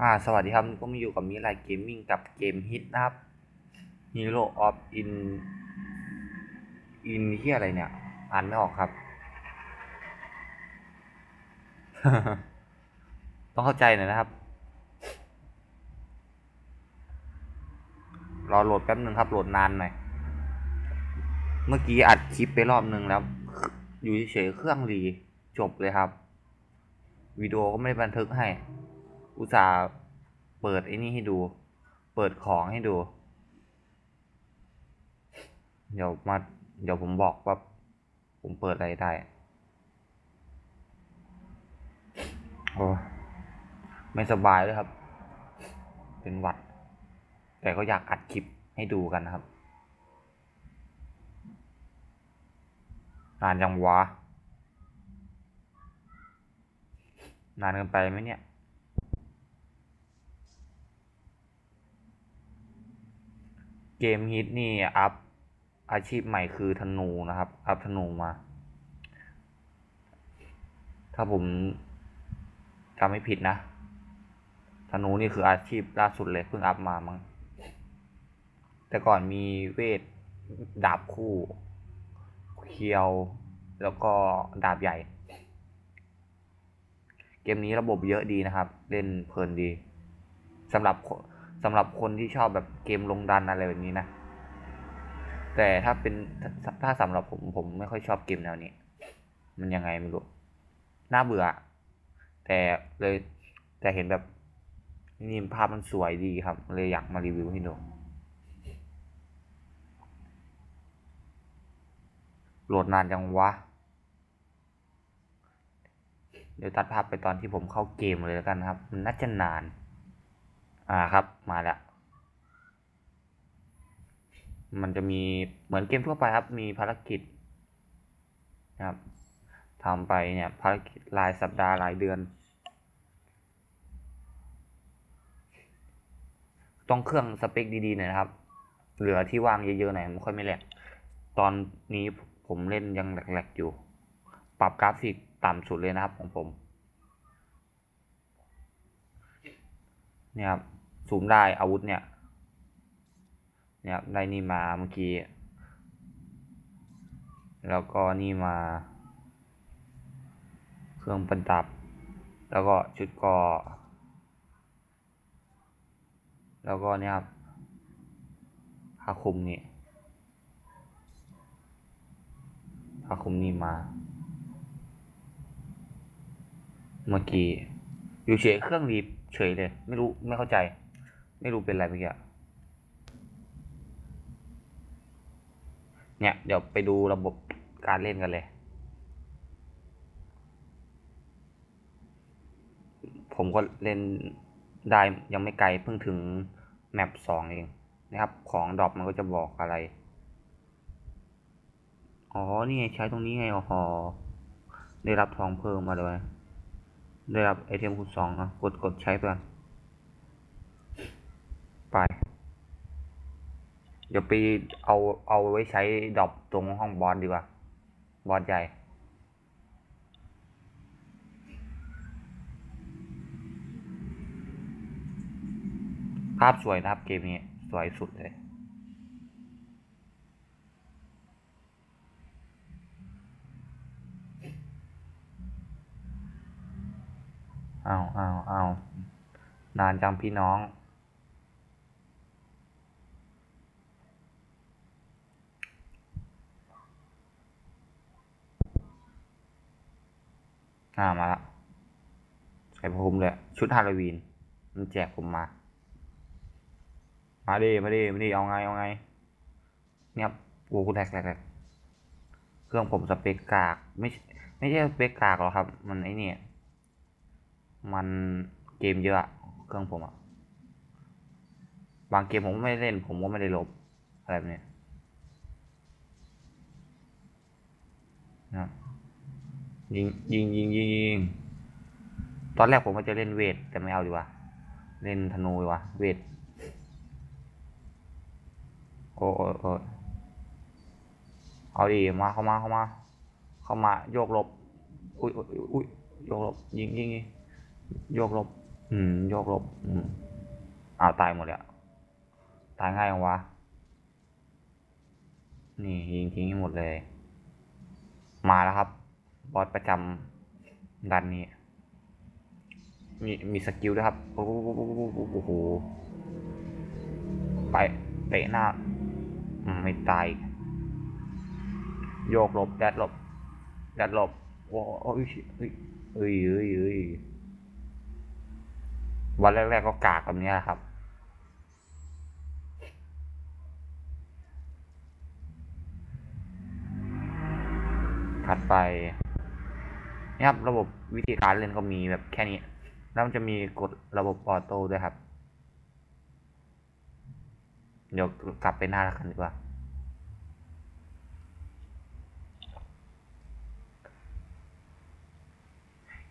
อ่าสวัสดีครับก็มาอยู่กับมิไลเกมมิ่งกับเกมฮิตนะครับ Hero of In In ที่อะไรเนี่ย อ่านไม่ออกครับ ต้องเข้าใจหน่อยนะครับ รอโหลดแป๊บหนึ่งครับ โหลดนานหน่อย เมื่อกี้อัดคลิปไปรอบนึงแล้ว อยู่เฉยเครื่องรีจบเลยครับ วิดีโอก็ไม่ได้บันทึกให้ อุตส่าห์เปิดไอ้นี่ให้ดู เปิดของให้ดู เดี๋ยวมา เดี๋ยวผมบอกว่า ผมเปิดอะไรได้ โอ้ไม่สบายเลยครับ เป็นหวัด แต่ก็อยากอัดคลิปให้ดูกันนะครับนานจังวะ นานเกินไปไหมเนี่ย เกมฮิตนี่อัพอาชีพใหม่คือธนูนะครับ อัพธนูมา ถ้าผมจำไม่ผิดนะ ธนูนี่คืออาชีพล่าสุดเลยเพิ่งอัพมามั้ง แต่ก่อนมีเวทดาบคู่เคียวแล้วก็ดาบใหญ่ เกมนี้ระบบเยอะดีนะครับ เล่นเพลินดีสำหรับ สำหรับคนที่ชอบแบบเกมลงดันอะไรแบบนี้นะ แต่ถ้าเป็นถ้าถ้าสำหรับผมผมไม่ค่อยชอบเกมแนวนี้ มันยังไงไม่รู้ น่าเบื่อ แต่เลยแต่เห็นแบบนี่ภาพมันสวยดีครับ เลยอยากมารีวิวให้ดูโหลดนานจังวะ เดี๋ยวตัดภาพไปตอนที่ผมเข้าเกมเลยแล้วกันครับ มันน่าจะนาน อ่าครับมาแล้ว มันจะมีเหมือนเกมทั่วไปครับ มีภารกิจนะครับทำไปเนี่ยภารกิจรายสัปดาห์รายเดือน ต้องเครื่องสเปคดีๆหน่อยนะครับ เหลือที่ว่างเยอะๆหน่อยไม่ค่อยไม่แหลกตอนนี้ผมเล่นยังแหลกๆอยู่ ปรับกราฟิกต่ำสุดเลยนะครับของผมเนี่ยครับ ซูมได้อาวุธเนี่ยเนี่ยได้นี่มาเมื่อกี้ แล้วก็นี่มา เครื่องประดับ แล้วก็ชุดกอแล้วก็เนี่ยครับผ้าคลุมนี่ผ้าคลุมนี่มา เมื่อกี้อยู่เฉยเครื่องรีบเฉยเลย ไม่รู้ ไม่เข้าใจ ไม่รู้เป็นอะไรเมื่อกี้เนี่ย เดี๋ยวไปดูระบบการเล่นกันเลย ผมก็เล่นได้ยังไม่ไกลเพิ่งถึงแมปสองเองนะครับ ของดรอปมันก็จะบอกอะไร อ๋อ นี่ไงใช้ตรงนี้ไง อ๋อ ได้รับทองเพิ่มมาเลย ได้รับไอเทมคูณสองอะกดกดใช้ไปก่อนไป เดี๋ยวไปเอาเอาไว้ใช้ดรอปตรงห้องบอสดีกว่า บอสใหญ่ภาพสวยนะครับเกมนี้ สวยสุดเลย เอาวอ้าวอ้านานจังพี่น้อง อ่ามาละใส่ผมเลย ชุดฮาโลวีน มันแจกผมมา มาดิมาดิมาดิเอาไง เอาไง เนี่ยกูกูแทกแทกแทกเครื่องผมสเปคกาก ไม่ไม่ใช่สเปคกากหรอกครับ มันไอเนี่ย มันเกมเยอะอะเครื่องผมอะบางเกมผมก็ไม่ได้เล่น ผมก็ไม่ได้ลบ อะไรแบบนี้นะ ยิงยิงยิงยิงยิงตอนแรกผมก็จะเล่นเวท แต่ไม่เอาดีกว่า เล่นธนูดีกว่า เวท โอ้โอ้โอ้เอาดีมาเข้ามาเข้ามา เข้ามาโยกลบ อุ้ยอุ้ยโยกลบ ยิงยิงยิงโยกลบ อืมโยกลบ อืมอ้าวตายหมดเลยตายง่ายจังวะ นี่ยิงทิ้งหมดเลย มาแล้วครับ บอสประจำดันนี้ มีมีสกิลด้วยครับ โอ้โห ไปเตะหน้า ไม่ตาย โยกหลบ แดดหลบ แดดหลบโอ้โอ้ยเอ้ยเอ้ยเอ้ยเอ้ยวันแรกๆก็กากแบบนี้ครับถัดไป นี่ครับ ระบบวิธีการเล่นก็มีแบบแค่นี้ แล้วมันจะมีกดระบบออโต้ด้วยครับ เดี๋ยวกลับไปหน้าละกันดีกว่า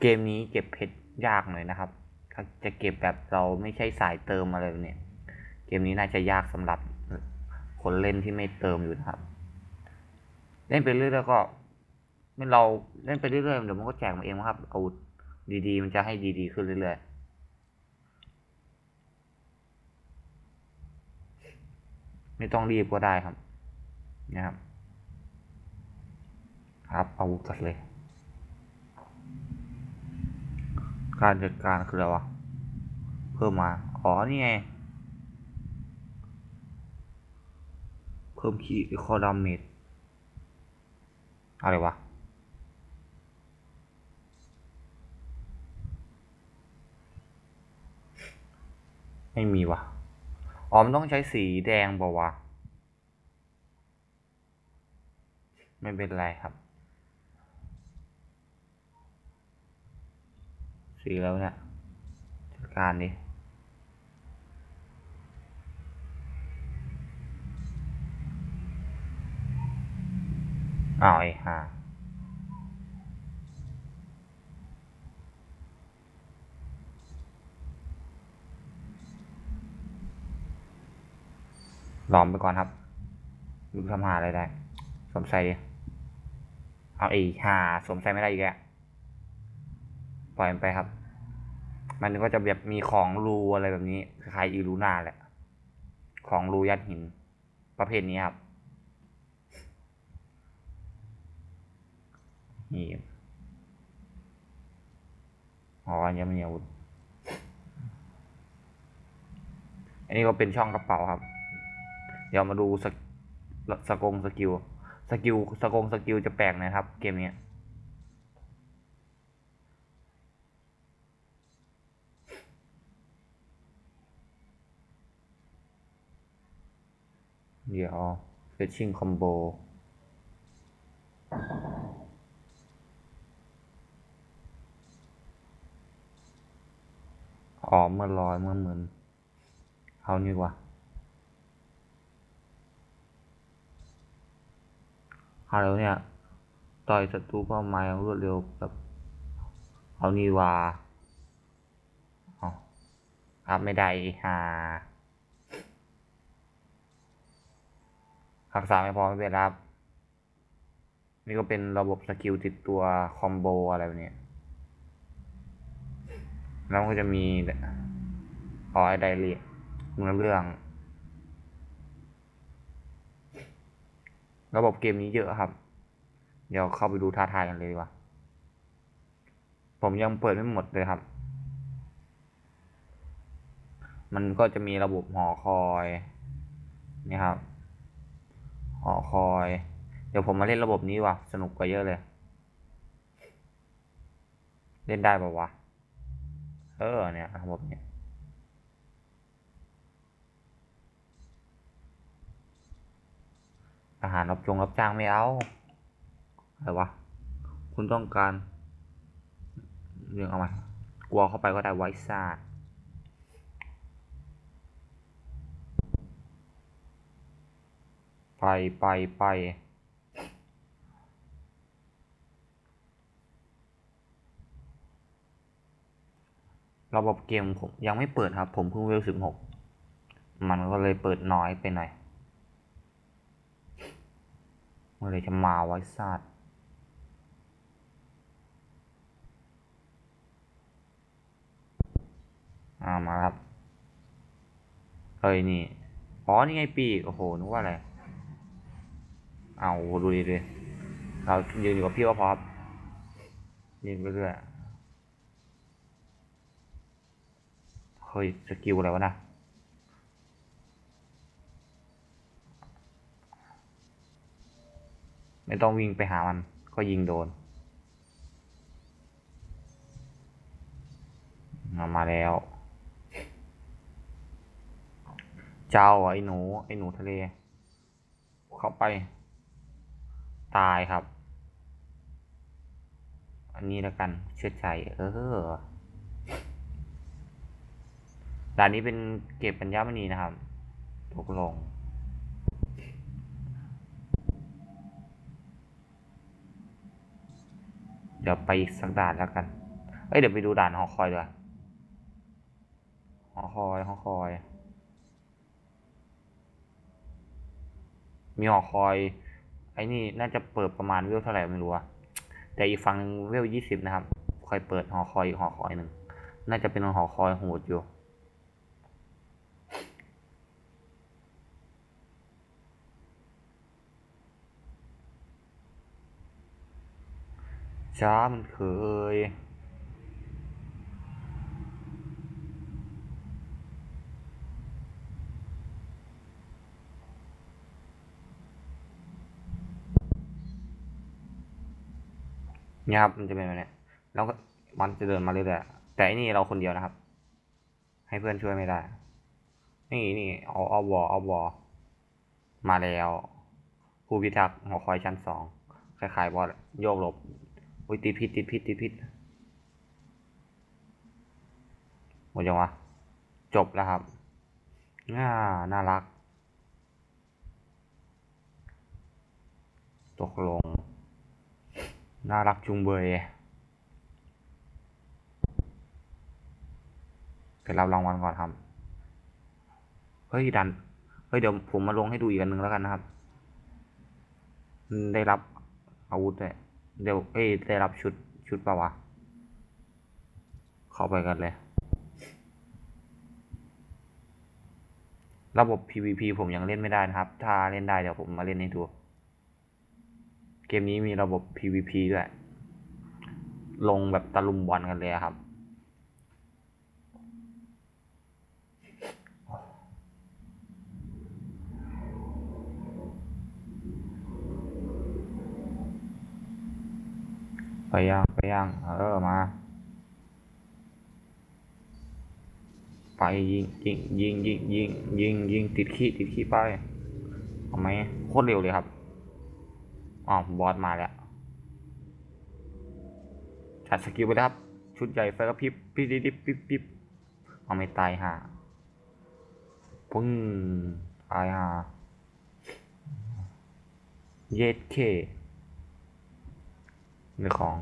เกมนี้เก็บเพชรยากหน่อยนะครับถ้าจะเก็บแบบเราไม่ใช่สายเติมอะไรเนี่ย เกมนี้น่าจะยากสำหรับคนเล่นที่ไม่เติมอยู่นะครับ เล่นไปเรื่อยๆก็ไม่ เราเล่นไปเรื่อยๆเดี๋ยวมันก็แจกมาเองครับอาวุธดีๆ มันจะให้ดีๆ ขึ้นเรื่อยๆไม่ต้องรีบก็ได้ครับ นะครับ ครับเอาวุธกันเลย การจัดการคืออะไรวะ เพิ่มมา อ๋อ นี่ไง เพิ่มขีดคอดาเมจอะไรวะ ไม่มีวะอ๋อมต้องใช้สีแดงเปล่าวะ ไม่เป็นไรครับ สีแล้วเนี่ยจัดการดิอ้าวไอ้ห่า ลอมไปก่อนครับลูทำหาอะไรได้สวมใส่ดิเอาอ้ห่าสวมใส่ไม่ได้อีกแล้วปล่อยมันไปครับ มันก็จะแบบมีของรูอะไรแบบนี้คล้ายอีลูนาแหละ ของรูยัดหิน ประเภทนี้ครับนี่อ๋ออันนี้มันมีอาวุธอันนี้ก็เป็นช่องกระเป๋าครับ เดี๋ยวมาดูสกสกงสกิลสกิลสกงสกิลจะแปลกนะครับ เกมนี้เดี๋ยว fetching combo อ๋อเมื่อลอยเมื่อหมือนเอานี่กว่า เอาแล้วเนี่ย ต่อยศัตรูเป้าหมายอย่างรวดเร็วแบบเอานีวาครับไม่ได้ฮารักษาไม่พอไม่เป็นไรครับ นี่ก็เป็นระบบสกิลติดตัวคอมโบอะไรแบบนี้แล้วก็จะมีออยไดเรียมือเรื่อง ระบบเกมนี้เยอะครับ เดี๋ยวเข้าไปดูท้าทายกันเลยดีกว่า ผมยังเปิดไม่หมดเลยครับ มันก็จะมีระบบหอคอยนี่ครับ หอคอย เดี๋ยวผมมาเล่นระบบนี้ว่ะ สนุกกว่าเยอะเลย เล่นได้ป่าวะ เออเนี่ยระบบเนี้ย อาหารรับจงรับจ้างไม่เอาอะไรวะ คุณต้องการ เรื่องเอามากลัวเข้าไปก็ได้ไว้ซาดไปไปไประบบเกมผมยังไม่เปิดครับ ผมเพิ่งเวลสิบหกมันก็เลยเปิดน้อยไปหน่อย เมื่อไรจะมาไว้ซาดอ่ามาครับเฮ้ยนี่ อ๋อ นี่ไงปีก โอ้โห นึกว่าอะไร เอาดูดิดิเรายืนอยู่กับพี่ก็พอครับยืนไปเรื่อย เฮ้ย สกิลอะไรวะนะ ไม่ต้องวิ่งไปหามันก็ยิงโดน มามาแล้ว เจ้าไอ้หนู ไอ้หนูทะเล เข้าไป ตายครับ อันนี้แล้วกันเชื่อใจ เออด่านนี้เป็นเก็บปัญญามณีนะครับตกลง เดี๋ยวไปอีกสักด่านแล้วกัน เอ้ยเดี๋ยวไปดูด่านหอคอยดีกว่าหอคอยหอคอย มีหอคอย ไอ้นี่น่าจะเปิดประมาณเวลเท่าไหร่ไม่รู้อะแต่อีกฝั่งหนึงเวลยี่สิบนะครับคอยเปิดหอคอยอีกหอคอยหนึ่ง น่าจะเป็นหอคอยโหดอยู่ ช้ามันเคย เนี่ยครับมันจะเป็นแบบนี้แล้วก็มันจะเดินมาเรื่อยๆแต่อันนี้เราคนเดียวนะครับ ให้เพื่อนช่วยไม่ได้ นี่นี่เอาเอาวอเอาวอมาแล้ว ผู้พิทักษ์หอคอยชั้นสองคล้ายๆบอลโยกหลบ อุ้ยติดพิษติดพิษติดพิษหมดยังวะ จบแล้วครับน่าน่ารัก ตกลง น่ารักจุงเบยไปรับรางวัลก่อนครับ เฮ้ยดัน เฮ้ยเดี๋ยวผมมาลงให้ดูอีกอันหนึ่งแล้วกันนะครับ ได้รับอาวุธด้วย เดี๋ยวเอ้ยได้รับชุดชุดปะวะ เข้าไปกันเลย ระบบ PVP ผมยังเล่นไม่ได้นะครับ ถ้าเล่นได้เดี๋ยวผมมาเล่นให้ดูเกมนี้มีระบบ PVP ด้วย ลงแบบตะลุมบอลกันเลยครับ ไปยังไปยังเออมา ไปยิงยิงยิงยิงยิงยิงยิงติดขี้ติดขี้ไปเอาไหมโคตรเร็วเลยครับอ๋อบอสมาแล้วจัดสกิลไปแล้วครับ ชุดใหญ่ไฟกระพริบปิ๊บปิ๊บปิ๊บปิ๊บปิ๊บเอาไม่ตายห่าปึ้งตายห่าเย็ดเค ในของ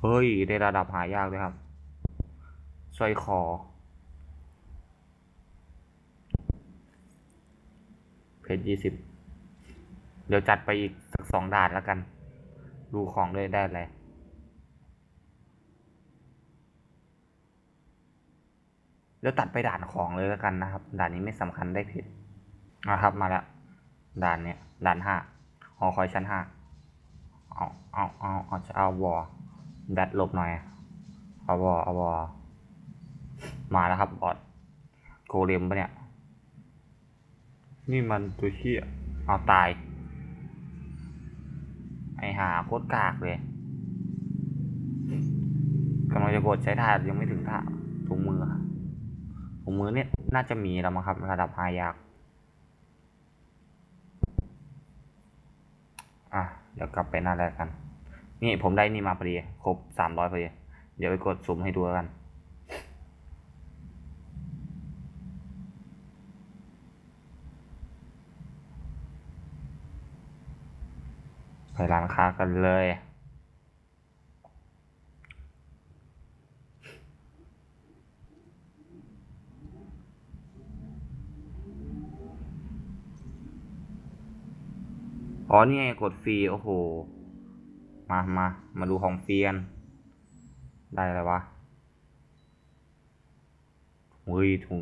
เฮ้ย ได้ระดับหายากเลยครับสร้อยคอ เพจยี่สิบ เดี๋ยวจัดไปอีกสักสองด่านแล้วกัน ดูของด้วยได้เลยเดี๋ยวตัดไปด่านของเลยแล้วกันนะครับ ด่านนี้ไม่สำคัญได้ผิดนะครับมาแล้วด่านเนี้ยด่านห้าหอคอยชั้นห้า เอาเอาเอาเอาจะเอาวอแบตหลบหน่อยเอาวอเอาวอมาแล้วครับบอสโกเลมปะเนี่ย นี่มันตัวเชี่ยเอาตาย ไอหาโคตรกากเลยกำลังจะกดใช้ท่ายังไม่ถึงท่าถุงมือถุงมือเนี่ยน่าจะมีแล้วมั้งครับ ระดับหายาก อะ เดี๋ยวกลับไปหน้าแรกกัน นี่ผมได้นี่มาพอดี ครบสามร้อยพอดี เดี๋ยวไปกดสุ่มให้ดูกันไปร้านค้ากันเลย อ๋อนี่ไงกดฟรีโอ้โห มามามาดูของฟรีกัน ได้อะไรวะเฮ้ยถุง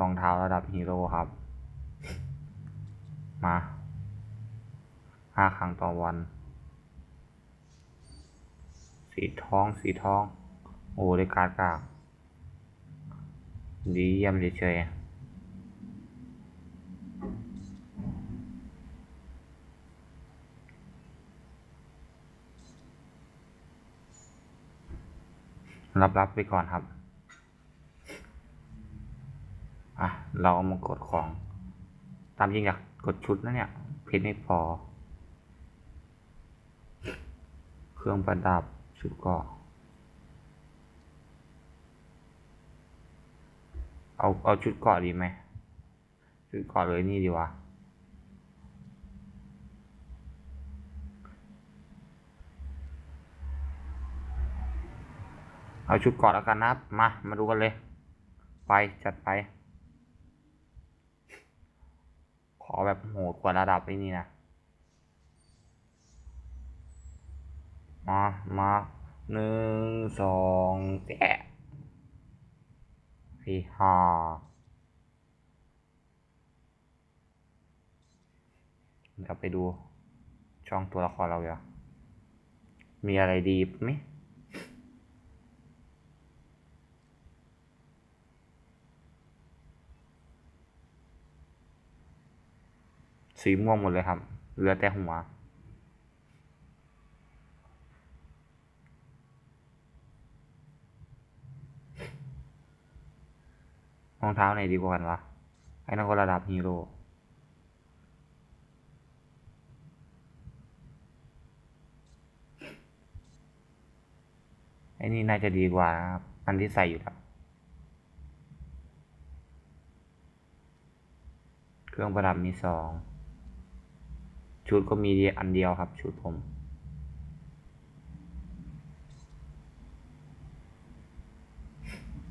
รองเท้าระดับฮีโร่ครับ มาห้าครั้งต่อวัน สีทอง สีทอง โอ้ได้การ์ดกากดีเยี่ยมเฉยๆ รับรับไปก่อนครับ อะ เรามากดของ ตามจริงอยากกดชุดนะเนี่ย เพชรไม่พอ เครื่องประดับชุดเกราะเอา เอาชุดเกาะดีไหม ชุดเกาะเลยนี่ดีวะ เอาชุดเกาะแล้วกันนะครับ มา มาดูกันเลย ไป จัดไป ขอแบบโหดกว่าระดับไอ้นี่นะ มา มาหนึ่งสองแจ๊ะสี่ห้าเดี๋ยวไปดูช่องตัวละครเราอย่ามีอะไรดีไหม สีม่วงหมดเลยครับ เหลือแต่หัว รองเท้าไหนดีกว่ากันวะ ไอ้นั่นก็ระดับฮีโร่ไอ้นี่น่าจะดีกว่านะครับ อันที่ใส่อยู่ครับเครื่องประดับมีสอง ชุดก็มีอันเดียวครับ ชุดผม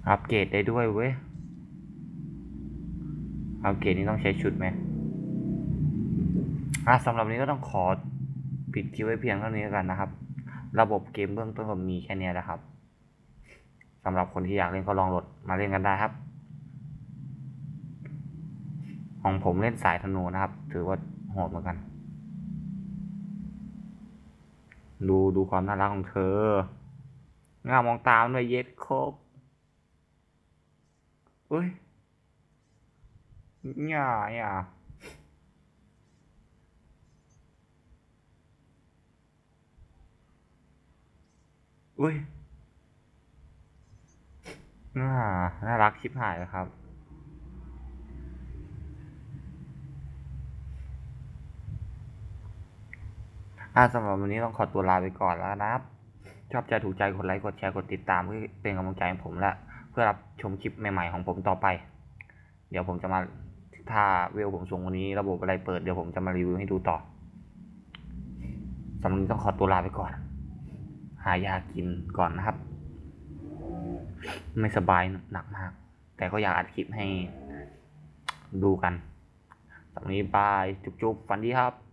อัปเกรดได้ด้วยเว้ยอัปเกรดนี้ต้องใช้ชุดไหมอะสำหรับนี้ก็ต้องขอปิดคลิปไว้เพียงเท่านี้แล้วกันนะครับ ระบบเกมเบื้องต้นผมมีแค่นี้แหละครับสำหรับคนที่อยากเล่นก็ลองโหลดมาเล่นกันได้ครับ ของผมเล่นสายธนูนะครับ ถือว่าโหดเหมือนกัน ดูดูความน่ารักของเธองามมองตามด้วยเย็ดโคกอุ้ยหย่าหย่าอุ้ยน่า น่ารักชิบหายเลยครับ อ่าสำหรับวันนี้ต้องขอตัวลาไปก่อนแล้วนะครับ ชอบใจถูกใจกดไลค์กดแชร์กดติดตามเพื่อเป็นกำลังใจให้ผมและ เพื่อรับชมคลิปใหม่ๆของผมต่อไป เดี๋ยวผมจะมาถ้าเวลผมสูงวันนี้ระบบอะไรเปิดเดี๋ยวผมจะมารีวิวให้ดูต่อสำหรับวันนี้ต้องขอตัวลาไปก่อน หายากินก่อนนะครับ ไม่สบายหนักมาก แต่ก็อยากอัดคลิปให้ดูกันสำหรับวันนี้บายจุ๊บๆฝันดีครับ